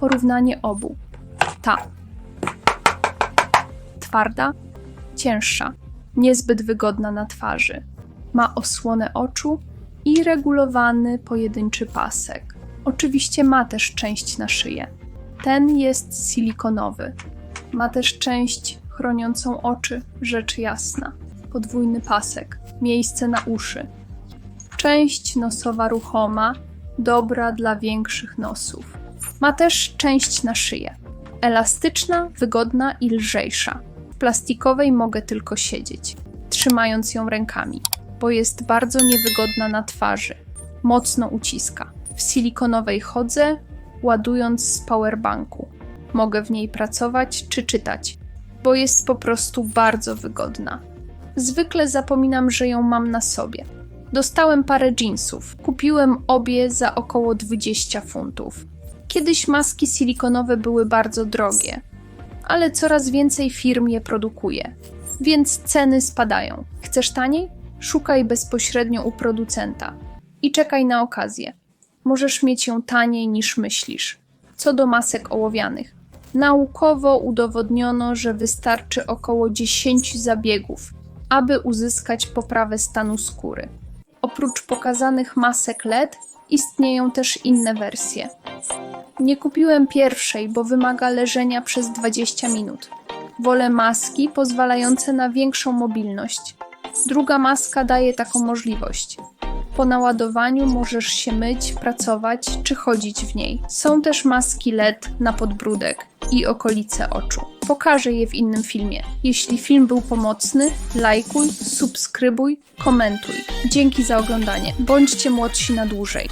Porównanie obu. Ta. Twarda, cięższa, niezbyt wygodna na twarzy. Ma osłonę oczu i regulowany pojedynczy pasek. Oczywiście ma też część na szyję. Ten jest silikonowy. Ma też część chroniącą oczy, rzecz jasna. Podwójny pasek, miejsce na uszy. Część nosowa ruchoma, dobra dla większych nosów. Ma też część na szyję. Elastyczna, wygodna i lżejsza. W plastikowej mogę tylko siedzieć, trzymając ją rękami, bo jest bardzo niewygodna na twarzy. Mocno uciska. W silikonowej chodzę, ładując z powerbanku. Mogę w niej pracować czy czytać, bo jest po prostu bardzo wygodna. Zwykle zapominam, że ją mam na sobie. Dostałem parę jeansów. Kupiłem obie za około 20 funtów. Kiedyś maski silikonowe były bardzo drogie, ale coraz więcej firm je produkuje, więc ceny spadają. Chcesz taniej? Szukaj bezpośrednio u producenta i czekaj na okazję. Możesz mieć ją taniej niż myślisz. Co do masek ołowianych, naukowo udowodniono, że wystarczy około 10 zabiegów, aby uzyskać poprawę stanu skóry. Oprócz pokazanych masek LED istnieją też inne wersje. Nie kupiłem pierwszej, bo wymaga leżenia przez 20 minut. Wolę maski pozwalające na większą mobilność. Druga maska daje taką możliwość. Po naładowaniu możesz się myć, pracować czy chodzić w niej. Są też maski LED na podbródek i okolice oczu. Pokażę je w innym filmie. Jeśli film był pomocny, lajkuj, subskrybuj, komentuj. Dzięki za oglądanie. Bądźcie młodsi na dłużej.